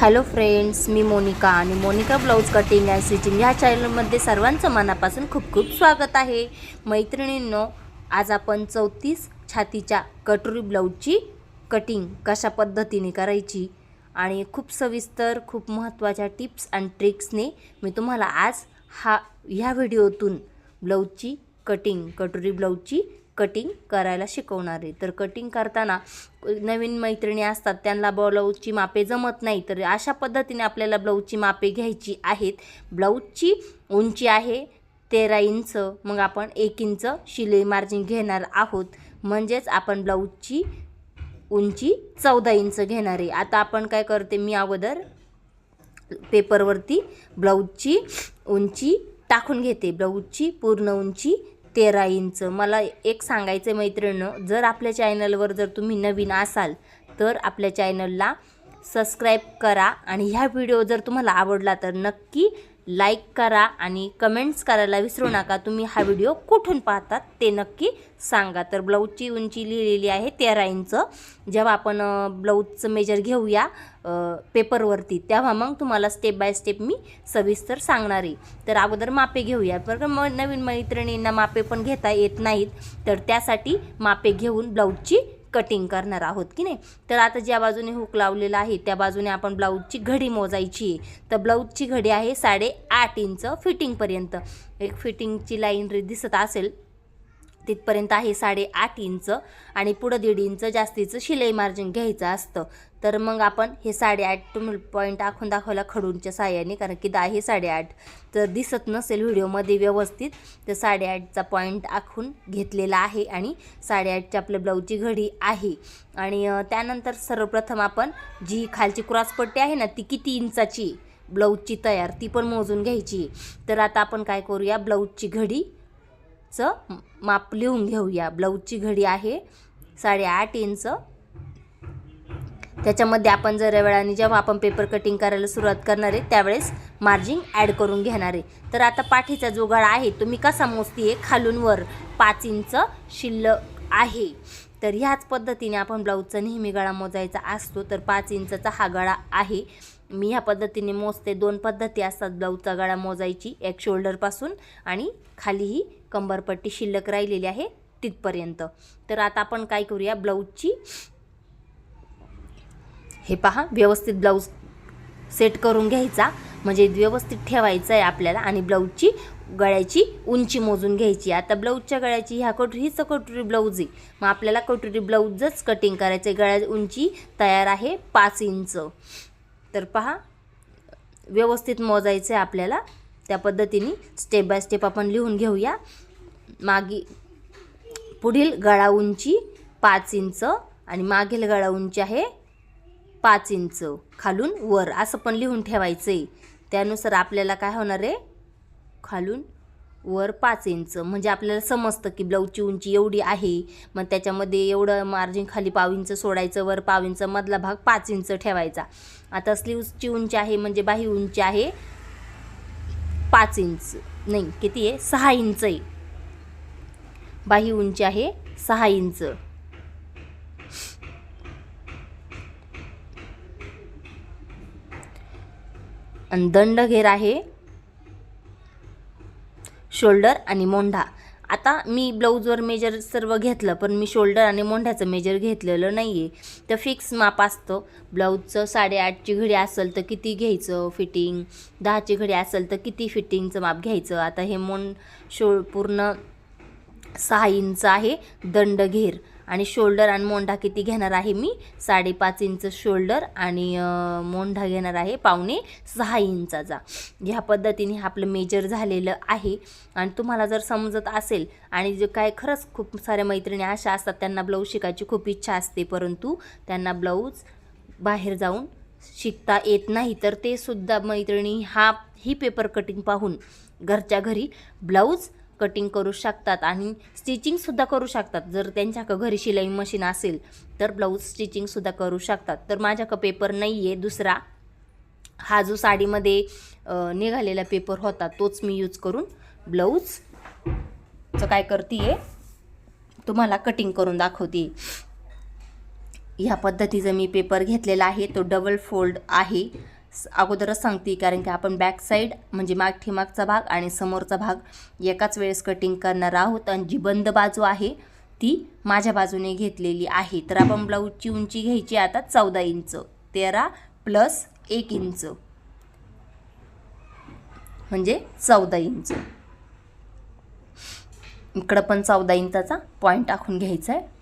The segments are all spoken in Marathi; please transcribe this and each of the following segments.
हॅलो फ्रेंड्स मी मोनिका आणि Monika blouse cutting and stitching ह्या चॅनलमध्ये सर्वांचं मनापासून खूप खूप स्वागत आहे. मैत्रिणींनो आज आपण चौतीस छातीच्या कटोरी ब्लाऊजची कटिंग कशा पद्धतीने करायची आणि खूप सविस्तर खूप महत्त्वाच्या टिप्स अँड ट्रिक्सने मी तुम्हाला आज हा ह्या व्हिडिओतून ब्लाऊजची कटिंग कटोरी ब्लाऊजची कटिंग करायला शिकवणार आहे. तर कटिंग करताना नवीन मैत्रिणी असतात त्यांना ब्लाऊजची मापे जमत नाही तर अशा पद्धतीने आपल्याला ब्लाऊजची मापे घ्यायची आहेत. ब्लाऊजची उंची आहे तेरा इंच मग आपण एक इंच शिलाई मार्जिन घेणार आहोत. म्हणजेच आपण ब्लाऊजची उंची चौदा इंच घेणार आहे. आता आपण काय करते मी अगोदर पेपरवरती ब्लाऊजची उंची टाकून घेते. ब्लाऊजची पूर्ण उंची तेरा इंच. मला एक सांगायचं आहे मैत्रिणीनं जर आपल्या चॅनलवर जर तुम्ही नवीन असाल तर आपल्या चॅनलला सबस्क्राईब करा. आणि ह्या व्हिडिओ जर तुम्हाला आवडला तर नक्की लाईक करा आणि कमेंट्स करायला विसरू नका. तुम्ही हा व्हिडिओ कुठून पाहतात ते नक्की सांगा. तर ब्लाऊजची उंची लिहिलेली आहे तेरा इंच जेव्हा आपण ब्लाऊजचं मेजर घेऊया पेपरवरती तेव्हा मग तुम्हाला स्टेप बाय स्टेप मी सविस्तर सांगणार. आहे तर अगोदर मापे घेऊया. बरं मग नवीन मैत्रिणींना मापे पण घेता येत नाहीत. तर त्यासाठी मापे घेऊन ब्लाऊजची कटिंग करणार आहोत की नाही? तर आता ज्या बाजूने हुक लावलेला आहे त्या बाजूने आपण ब्लाऊजची घडी मोजायची आहे. तर ब्लाऊजची घडी आहे साडे आठ इंच फिटिंगपर्यंत एक फिटिंगची लाईन दिसत असेल तिथपर्यंत आहे साडेआठ इंच आणि पुढं दीड इंच जास्तीचं शिलाई मार्जिन घ्यायचं असतं. तर मग आपण हे साडेआठ तुम्ही पॉईंट आखून दाखवला खडूंच्या साह्याने कारण की दहा हे साडेआठ. तर दिसत नसेल व्हिडिओमध्ये व्यवस्थित तर साडेआठचा पॉईंट आखून घेतलेला आहे आणि साडेआठची आपल्या ब्लाऊजची घडी आहे. आणि त्यानंतर सर्वप्रथम आपण जी खालची क्रॉसपट्टी आहे ना ती किती इंचाची ब्लाऊजची तयार ती पण मोजून घ्यायची. तर आता आपण काय करूया ब्लाऊजची घडी चं माप लिहून घेऊया. ब्लाऊजची घडी आहे साडेआठ इंच. त्याच्यामध्ये आपण जर वेळाने जेव्हा आपण पेपर कटिंग करायला सुरुवात करणार आहे त्यावेळेस मार्जिन ॲड करून घेणार आहे. तर आता पाठीचा जो गळा आहे तो मी कसा मोजते खालून वर पाच इंच शिल्लक आहे. तर ह्याच पद्धतीने आपण ब्लाऊजचा नेहमी गळा मोजायचा असतो. तर पाच इंचाचा हा गळा आहे. मी ह्या पद्धतीने मोजते. दोन पद्धती असतात ब्लाऊजचा गळा मोजायची एक शोल्डरपासून आणि खालीही कंबरपट्टी शिल्लक राहिलेली आहे तिथपर्यंत. तर आता आपण काय करूया ब्लाऊजची हे पहा व्यवस्थित ब्लाऊज सेट करून घ्यायचा. म्हणजे व्यवस्थित ठेवायचं आहे आपल्याला आणि ब्लाऊजची गळ्याची उंची मोजून घ्यायची. आता ब्लाऊजच्या गळ्याची ह्या कटोरी हीच कटोरी ब्लाऊज आहे. मग आपल्याला कटोरी ब्लाऊजच कटिंग करायचं आहे गळ्या उंची तयार आहे पाच इंच. तर पहा व्यवस्थित मोजायचं आहे आपल्याला. त्या पद्धतीने स्टेप बाय स्टेप आपण लिहून घेऊया. मागी पुढील गळा उंची पाच इंच आणि मागील गळा उंची आहे पाच इंच. खालून वर असं पण लिहून ठेवायचं आहे त्यानुसार आपल्याला काय होणार आहे? खालून वर पाच इंच. म्हणजे आपल्याला समजतं की ब्लाऊजची उंची एवढी आहे. मग त्याच्यामध्ये एवढं मार्जिन खाली पाव इंच सोडायचं वर पाव इंच मधला भाग पाच इंच ठेवायचा. आता स्लीवची उंची आहे म्हणजे बाही उंची आहे पाच इंच. नाही किती आहे? सहा इंच आहे. बाही उंची आहे सहा इंच. आणि दंड घेर आहे शोल्डर आणि मोंढा. आता मी ब्लाऊजवर मेजर सर्व घेतलं पण मी शोल्डर आणि मोंढ्याचं मेजर घेतलेलं नाही आहे तर फिक्स माप असतं. ब्लाऊजचं साडेआठची घडी असेल तर किती घ्यायचं फिटिंग दहाची घडी असेल तर किती फिटिंगचं माप घ्यायचं? आता हे मोंड शो पूर्ण सहा इंच आहे दंड घेर आणि शोल्डर आणि मोंढा किती घेणार आहे मी? साडेपाच इंच शोल्डर आणि मोंढा घेणार आहे पावणे सहा इंचाचा. ह्या पद्धतीने आपलं मेजर झालेलं आहे. आणि तुम्हाला जर समजत असेल आणि जे काय खरंच खूप साऱ्या मैत्रिणी अशा असतात त्यांना ब्लाऊज शिकायची खूप इच्छा असते परंतु त्यांना ब्लाऊज बाहेर जाऊन शिकता येत नाही तर ते सुद्धा मैत्रिणी हा ही पेपर कटिंग पाहून घरच्या घरी ब्लाऊज कटिंग करू शकतात आणि स्टिचिंगसुद्धा करू शकतात. जर त्यांच्याकडं घरी शिलाई मशीन असेल तर ब्लाऊज स्टिचिंगसुद्धा करू शकतात. तर माझ्याकडं पेपर नाही आहे दुसरा हा जो साडीमध्ये निघालेला पेपर होता तोच मी यूज करून ब्लाऊजचं काय करते तुम्हाला कटिंग करून दाखवते. ह्या पद्धतीचा मी पेपर घेतलेला आहे. तो डबल फोल्ड आहे. अगोदरच सांगते कारण की आपण बॅक साईड म्हणजे मागठीमागचा भाग आणि समोरचा भाग एकाच वेळेस कटिंग करणार आहोत आणि जी बंद बाजू आहे ती माझ्या बाजूने घेतलेली आहे. तर आपण ब्लाऊजची उंची घ्यायची आता चौदा इंच तेरा प्लस एक इंच. म्हणजे चौदा इंच. इकडं पण चौदा इंचाचा पॉईंट टाकून घ्यायचा आहे.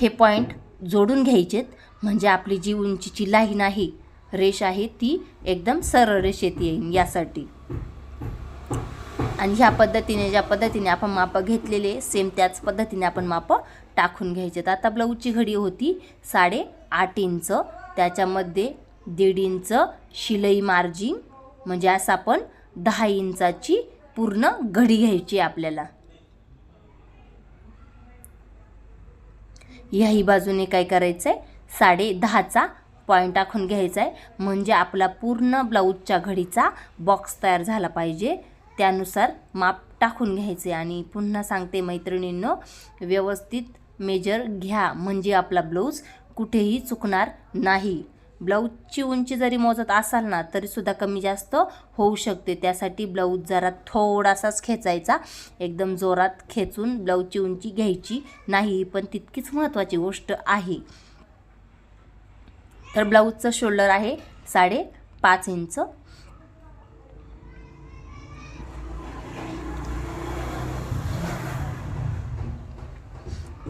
हे पॉईंट जोडून घ्यायचेत. म्हणजे आपली जी उंचीची लाईन आहे रेष आहे ती एकदम सरळ रेषेत येईल यासाठी. आणि ह्या पद्धतीने ज्या पद्धतीने आपण मापं घेतलेले सेम त्याच पद्धतीने आपण मापं टाकून घ्यायचेत. आता ब्लाऊजची घडी होती साडे आठ इंच. त्याच्यामध्ये दीड इंच शिलाई मार्जिन म्हणजे असं आपण दहा इंचाची पूर्ण घडी घ्यायची आहे आपल्याला. ह्याही बाजूने काय करायचं आहे साडे दहाचा पॉईंट टाकून घ्यायचा आहे म्हणजे आपला पूर्ण ब्लाऊजच्या घडीचा बॉक्स तयार झाला पाहिजे. त्यानुसार माप टाकून घ्यायचे. आणि पुन्हा सांगते मैत्रिणींनो व्यवस्थित मेजर घ्या. म्हणजे आपला ब्लाऊज कुठेही चुकणार नाही. ब्लाऊजची उंची जरी मोजत असाल ना तरीसुद्धा कमी जास्त होऊ शकते. त्यासाठी ब्लाऊज जरा थोडासाच खेचायचा. एकदम जोरात खेचून ब्लाऊजची उंची घ्यायची नाही पण तितकीच महत्त्वाची गोष्ट आहे. तर ब्लाऊजचं शोल्डर आहे साडे पाच इंच.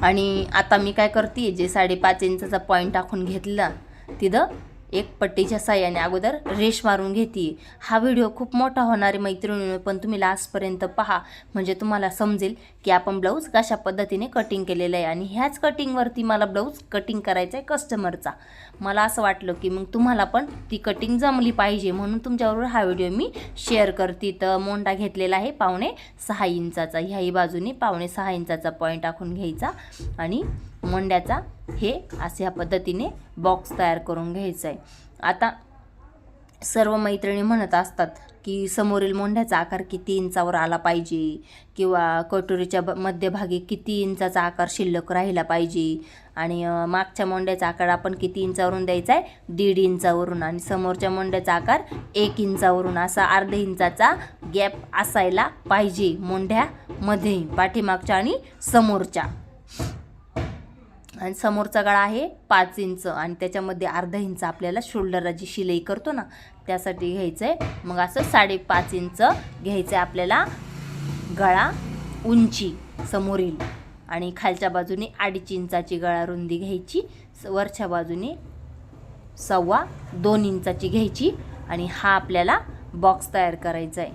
आणि आता मी काय करते जे साडेपाच इंचाचा पॉईंट टाकून घेतला तिथं एक पट्टीच्या साह्याने अगोदर रेश मारून घेते. हा व्हिडिओ खूप मोठा होणार आहे पण तुम्ही लास्टपर्यंत पहा. म्हणजे तुम्हाला समजेल की आपण ब्लाऊज कशा पद्धतीने कटिंग केलेलं आहे आणि ह्याच कटिंगवरती मला ब्लाऊज कटिंग करायचा आहे कस्टमरचा मला असं वाटलं की मग तुम्हाला पण ती कटिंग जमली पाहिजे म्हणून तुमच्याबरोबर हा व्हिडिओ मी शेअर करते. तर मोंडा घेतलेला आहे पावणे सहा इंचाचा. ह्याही बाजूने पावणे सहा इंचाचा पॉईंट टाकून घ्यायचा आणि मोंड्याचा हे अशा पद्धतीने बॉक्स तयार करून घ्यायचा आहे आता सर्व मैत्रिणी म्हणत असतात की समोरील मोंढ्याचा आकार किती इंचावर आला पाहिजे? किंवा कटोरीच्या ब मध्यभागी किती इंचाचा आकार शिल्लक राहिला पाहिजे? आणि मागच्या मोंड्याचा आकार आपण किती इंचावरून द्यायचा आहे दीड इंचावरून. आणि समोरच्या मोंड्याचा आकार एक इंचावरून. असा अर्ध इंचाचा गॅप असायला पाहिजे मोंढ्यामध्ये पाठीमागच्या आणि समोरच्या. आणि समोरचा गळा आहे पाच इंच आणि त्याच्यामध्ये अर्धा इंच आपल्याला शोल्डरला जी शिलाई करतो ना त्यासाठी घ्यायचं आहे मग असं साडेपाच इंच घ्यायचं आहे आपल्याला गळा उंची समोरील. आणि खालच्या बाजूने अडीच इंचाची गळा रुंदी घ्यायची स- वरच्या बाजूने सव्वा दोन इंचाची घ्यायची आणि हा आपल्याला बॉक्स तयार करायचा आहे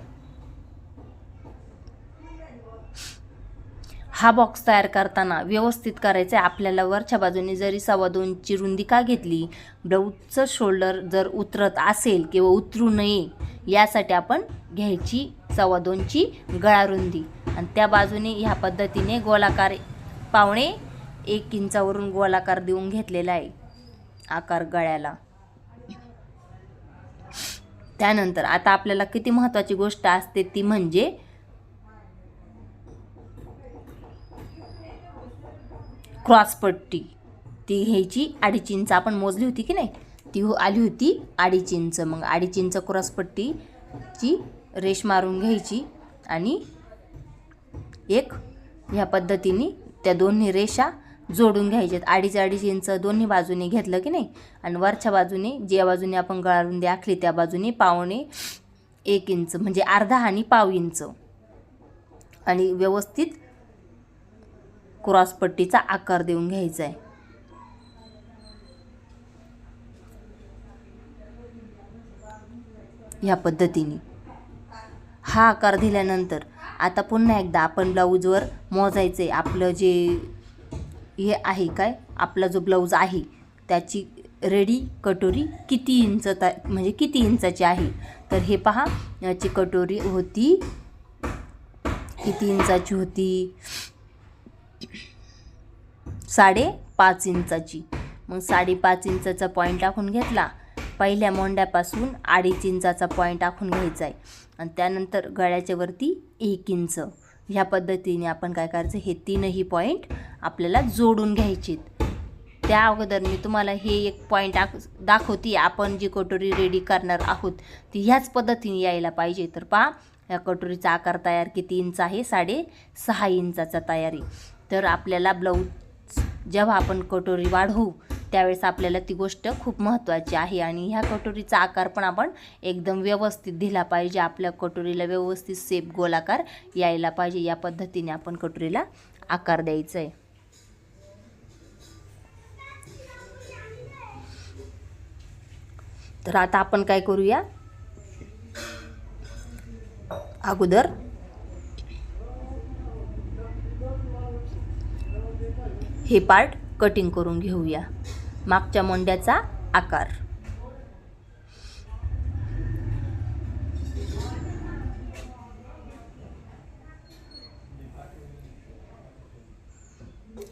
हा बॉक्स तयार करताना व्यवस्थित करायचं. आहे आपल्याला वरच्या बाजूने जरी सव्वा दोनची रुंदी का घेतली ब्लाऊजचं शोल्डर जर उतरत असेल किंवा उतरू नये यासाठी आपण घ्यायची सव्वा दोनची गळा रुंदी. आणि त्या बाजूने ह्या पद्धतीने गोलाकार पावणे एक इंचावरून गोलाकार देऊन घेतलेला आहे आकार गळ्याला. त्यानंतर आता आपल्याला किती महत्त्वाची गोष्ट असते ती म्हणजे क्रॉसपट्टी. ती घ्यायची अडीच इंच आपण मोजली होती की नाही? ती हो आली होती अडीच इंच मग अडीच इंच क्रॉसपट्टीची रेश मारून घ्यायची आणि एक ह्या पद्धतीने त्या दोन्ही रेषा जोडून घ्यायच्यात. अडीच अडीच इंच दोन्ही बाजूने घेतलं की नाही? आणि वरच्या बाजूने ज्या बाजूने आपण गळारून आखली त्या बाजूने पावणे एक इंच म्हणजे अर्धा आणि पाव इंच. आणि व्यवस्थित क्रॉसपट्टीचा आकार देऊन घ्यायचा आहे. ह्या पद्धतीने. हा आकार दिल्यानंतर आता पुन्हा एकदा आपण ब्लाऊजवर मोजायचं. आहे आपलं जे हे आहे काय? आपला जो ब्लाऊज आहे त्याची रेडी कटोरी किती इंच ता म्हणजे किती इंचाची आहे? तर हे पहा याची कटोरी होती किती इंचाची होती? साडे पाच इंचाची. मग साडेपाच इंचाचा पॉईंट टाकून घेतला. पहिल्या मोंड्यापासून अडीच इंचाचा पॉईंट टाकून घ्यायचा आहे. आणि त्यानंतर गळ्याच्या वरती एक इंच. ह्या पद्धतीने आपण काय करायचं? हे तीनही पॉईंट आपल्याला जोडून घ्यायचेत त्या अगोदर मी तुम्हाला हे एक पॉईंट दाखवते. आपण जी कटोरी रेडी करणार आहोत ती ह्याच पद्धतीने यायला पाहिजे. तर पहा या कटोरीचा आकार तयार किती इंच आहे? साडे सहा इंचाचा तयारी. तर आपल्याला ब्लाऊज जेव्हा आपण कटोरी वाढवू त्यावेळेस आपल्याला ती गोष्ट खूप महत्त्वाची आहे आणि ह्या कटोरीचा आकार पण आपण एकदम व्यवस्थित दिला पाहिजे. आपल्या कटोरीला व्यवस्थित सेप गोलाकार यायला पाहिजे. या पद्धतीने आपण कटोरीला आकार द्यायचा आहे तर आता आपण काय करूया? अगोदर हे पार्ट कटिंग करून घेऊया. मागच्या मोंड्याचा आकार.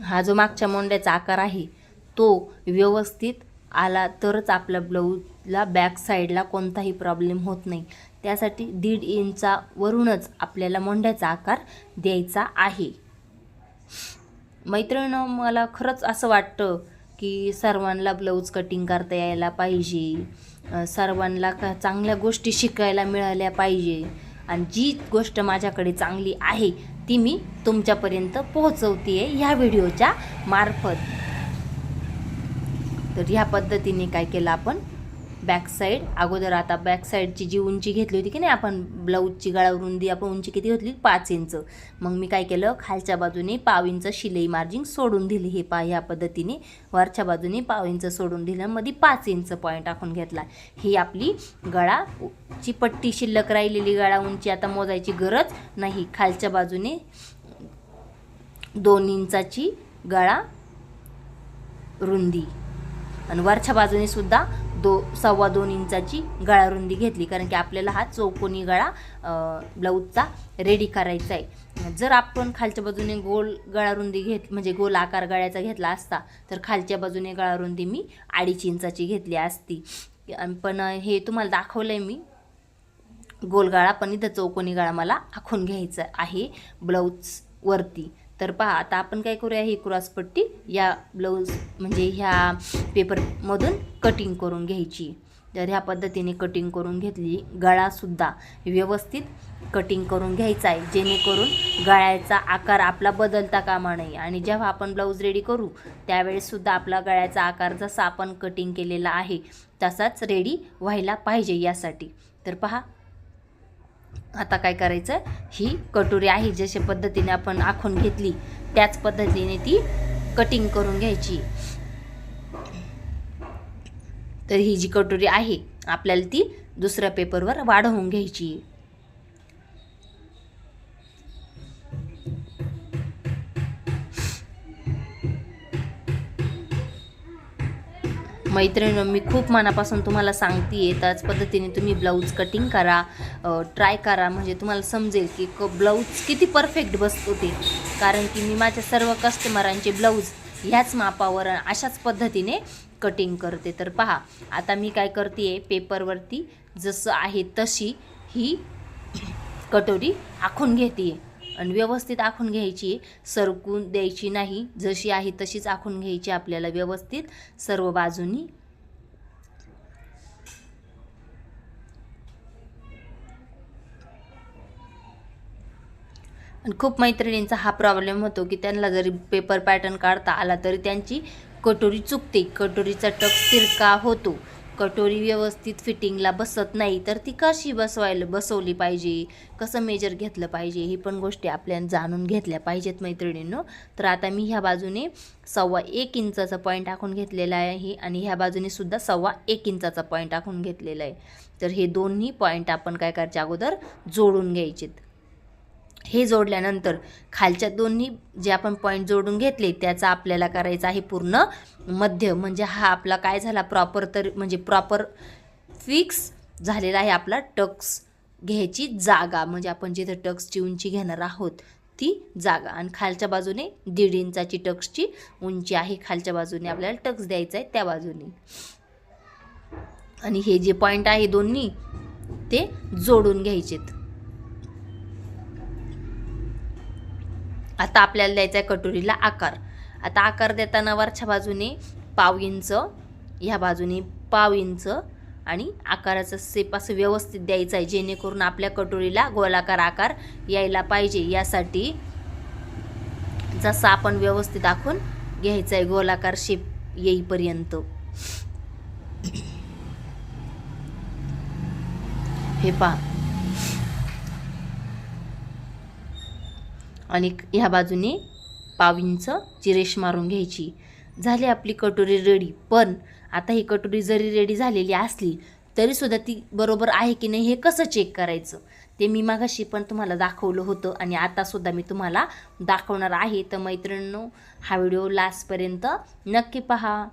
हा जो मागच्या मोंड्याचा आकार आहे तो व्यवस्थित आला तरच आपल्या ब्लाऊजला बॅक साईडला कोणताही प्रॉब्लेम होत नाही. त्यासाठी दीड इंचावरूनच आपल्याला मोंड्याचा आकार द्यायचा आहे. मैत्रिणं मला खरंच असं वाटतं की सर्वांना ब्लाऊज कटिंग करता यायला पाहिजे. सर्वांना का चांगल्या गोष्टी शिकायला मिळाल्या पाहिजे. आणि जी गोष्ट माझ्याकडे चांगली आहे ती मी तुमच्यापर्यंत पोहोचवते आहे ह्या व्हिडिओच्या मार्फत. तर ह्या पद्धतीने काय केलं आपण? बॅक साईड अगोदर आता बॅक साईडची जी उंची घेतली होती की नाही आपण ब्लाऊजची गळा रुंदी आपण उंची किती घेतली? पाच इंच. मग मी काय केलं? खालच्या बाजूने पाव इंच शिलाई मार्जिंग सोडून दिली हे पा ह्या पद्धतीने. वरच्या बाजूने पाव इंच सोडून दिलं मध्ये पाच इंच पॉईंट टाकून घेतला. ही आपली गळा ची पट्टी शिल्लक राहिलेली गळा उंची. आता मोजायची गरज नाही. खालच्या बाजूने दोन इंचाची गळा रुंदी. आणि वरच्या बाजूने सुद्धा दो सव्वा दोन इंचाची गळा रुंदी घेतली. कारण की आपल्याला हा चौकोनी गळा ब्लाऊजचा रेडी करायचा आहे. जर आपण खालच्या बाजूने गोल गळा रुंदी घेत म्हणजे गोल आकार गळ्याचा घेतला असता तर खालच्या बाजूने गळा रुंदी मी अडीच इंचाची घेतली असती. पण हे तुम्हाला दाखवलं आहे मी गोलगाळा पण इथं चौकोनी गाळा मला आखून घ्यायचा आहे ब्लाऊज वरती तर पहा आता आपण काय करूया ही क्रॉसपट्टी या ब्लाऊज म्हणजे ह्या पेपरमधून कटिंग करून घ्यायची. तर ह्या पद्धतीने कटिंग करून घेतली गळासुद्धा व्यवस्थित कटिंग करून घ्यायचा आहे. जेणेकरून गळ्याचा आकार आपला बदलता कामा नये. आणि जेव्हा आपण ब्लाऊज रेडी करू त्यावेळेससुद्धा आपला गळ्याचा आकार जसा आपण कटिंग केलेला आहे तसाच रेडी व्हायला पाहिजे यासाठी. तर पहा आता काय करायचं? ही कटोरी आहे जशा पद्धतीने आपण आखून घेतली त्याच पद्धतीने ती कटिंग करून घ्यायची. तर ही जी कटोरी आहे आपल्याला ती दुसऱ्या पेपरवर वाढवून घ्यायची. मैत्रिणी मी खूप मनापासून तुम्हाला सांगते त्याच पद्धतीने तुम्ही ब्लाऊज कटिंग करा ट्राय करा. म्हणजे तुम्हाला समजेल की क ब्लाऊज किती परफेक्ट बसतो ते. कारण की मी माझ्या सर्व कस्टमरांचे ब्लाऊज ह्याच मापावर अशाच पद्धतीने कटिंग करते. तर पहा आता मी काय करते आहे पेपरवरती जसं आहे तशी ही कटोरी आखून घेते आहे आणि व्यवस्थित आखून घ्यायची सरकून द्यायची नाही. जशी आहे तशीच आखून घ्यायची आपल्याला व्यवस्थित. सर्व बाजूनी आणि खूप मैत्रिणींचा हा प्रॉब्लेम होतो की त्यांना जरी पेपर पॅटर्न काढता आला तरी त्यांची कटोरी चुकते. कटोरीचा टक तिरका होतो. कटोरी व्यवस्थित फिटिंगला बसत नाही तर ती कशी बसवायला बसवली पाहिजे? कसं मेजर घेतलं पाहिजे? ही पण गोष्टी आपल्याला जाणून घेतल्या पाहिजेत मैत्रिणींनो. तर आता मी ह्या बाजूने सव्वा एक इंचाचा पॉईंट टाकून घेतलेला आहे आणि ह्या बाजूने सुद्धा सव्वा एक इंचाचा पॉईंट टाकून घेतलेला आहे. तर हे दोन्ही पॉईंट आपण काय करायच्या अगोदर जोडून घ्यायचेत. हे जोडल्यानंतर खालच्या दोन्ही जे आपण पॉईंट जोडून घेतले त्याचा आपल्याला करायचा आहे पूर्ण मध्य. म्हणजे हा आपला काय झाला? प्रॉपर तर म्हणजे प्रॉपर फिक्स झालेला आहे आपला टक्स घ्यायची जागा. म्हणजे आपण जिथे टक्सची उंची घेणार आहोत ती जागा. आणि खालच्या बाजूने दीड इंचाची टक्सची उंची आहे. खालच्या बाजूने आपल्याला टक्स द्यायचा आहे त्या बाजूने. आणि हे जे पॉईंट आहे दोन्ही ते जोडून घ्यायचेत. आता आपल्याला द्यायचा आहे कटोरीला आकार. आता आकार देताना वरच्या बाजूने पाव इंच ह्या बाजूने पाव इंच आणि आकाराचं सेप असं व्यवस्थित द्यायचं आहे जेणेकरून आपल्या कटोरीला गोलाकार आकार यायला पाहिजे. यासाठी जसा आपण व्यवस्थित दाखवून घ्यायचा आहे गोलाकार शेप येईपर्यंत. हे पहा. आणि ह्या बाजूने पाव इंच चिरेश मारून घ्यायची. झाली आपली कटोरी रेडी पण आता ही कटोरी जरी रेडी झालेली असली तरीसुद्धा ती बरोबर आहे की नाही हे कसं चेक करायचं? ते मी मागाशी पण तुम्हाला दाखवलं होतं आणि आतासुद्धा मी तुम्हाला दाखवणार आहे. तर मैत्रिणींनो हा व्हिडिओ लास्टपर्यंत नक्की पहा.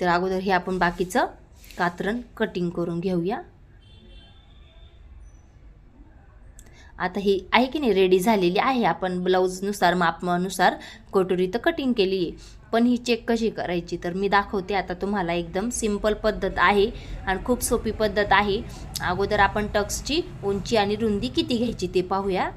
तर अगोदर हे आपण बाकीचं कातरण कटिंग करून घेऊया. आता ही आहे की नाही रेडी झालेली आहे. आपण ब्लाऊजनुसार मापमानुसार कटोरी तर कटिंग केली आहे. पण ही चेक कशी करायची तर मी दाखवते आता तुम्हाला एकदम सिंपल पद्धत आहे आणि खूप सोपी पद्धत आहे. अगोदर आपण टक्सची उंची आणि रुंदी किती घ्यायची ते पाहूया.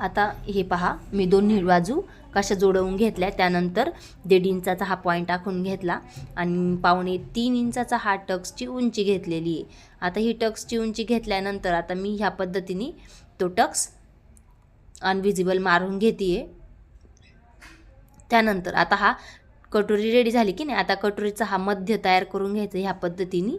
आता हे पहा मी दोन्ही बाजू कशा जोडवून घेतल्या त्यानंतर दीड इंचाचा हा पॉईंट आखून घेतला आणि पावणे तीन इंचाचा हा टक्सची उंची घेतलेली आहे. आता ही टक्सची उंची घेतल्यानंतर आता मी ह्या पद्धतीने तो टक्स अनविजिबल मारून घेते आहे त्यानंतर आता हा कटोरी रेडी झाली की नाही आता कटोरीचा हा मध्य तयार करून घ्यायचा ह्या पद्धतीने.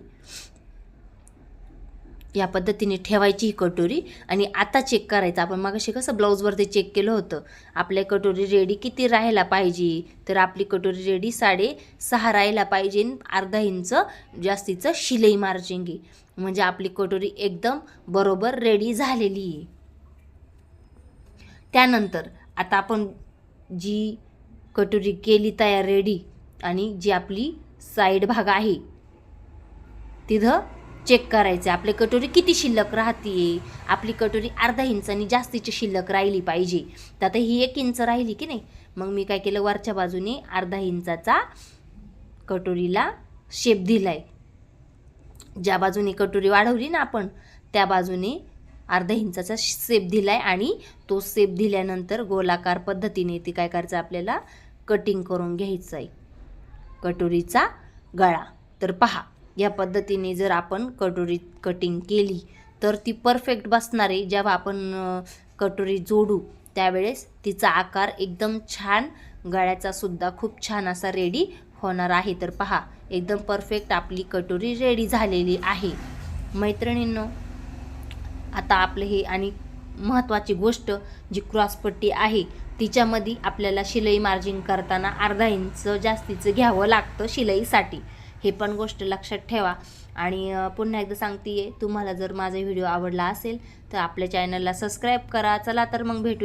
या पद्धतीने ठेवायची ही कटोरी आणि आता चेक करायचं. आपण मागाशी कसं ब्लाऊजवरती चेक केलं होतं. आपल्या कटोरी रेडी किती राहायला पाहिजे? तर आपली कटोरी रेडी साडे सहा राहायला पाहिजे अर्धा इंच जास्तीचं शिलाई मार्जिंग म्हणजे आपली कटोरी एकदम बरोबर रेडी झालेली आहे. त्यानंतर आता आपण जी कटोरी केली तयार रेडी आणि जी आपली साईड भाग आहे तिथं चेक करायचं. आपली कटोरी किती शिल्लक राहते? आपली कटोरी अर्धा इंचानी जास्तीची शिल्लक राहिली पाहिजे. तर आता ही एक इंच राहिली की नाही? मग मी काय केलं? वरच्या बाजूने अर्धा इंचाचा कटोरीला शेप दिलाय. ज्या बाजूने कटोरी वाढवली ना आपण त्या बाजूने अर्धा इंचाचा शेप दिलाय आणि तो सेप दिल्यानंतर गोलाकार पद्धतीने ती काय करायचं? आपल्याला कटिंग करून घ्यायचं आहे कटोरीचा गळा. तर पहा या पद्धतीने जर आपण कटोरी कटिंग केली तर ती परफेक्ट बसणारे जेव्हा आपण कटोरी जोडू त्यावेळेस तिचा आकार एकदम छान गळ्याचा सुद्धा खूप छान असा रेडी होणार आहे. तर पहा एकदम परफेक्ट आपली कटोरी रेडी झालेली आहे. मैत्रिणींनो आता आपलं हे आणि महत्त्वाची गोष्ट जी क्रॉसपट्टी आहे तिच्यामध्ये आपल्याला शिलाई मार्जिन करताना अर्धा इंच जास्तीचं घ्यावं लागतं शिलाईसाठी. हे पण गोष्ट लक्षात ठेवा. आणि पुन्हा एकदा सांगते तुम्हाला जर माझा व्हिडिओ आवडला असेल तर आपल्या चॅनलला सबस्क्राईब करा. चला तर मग भेटू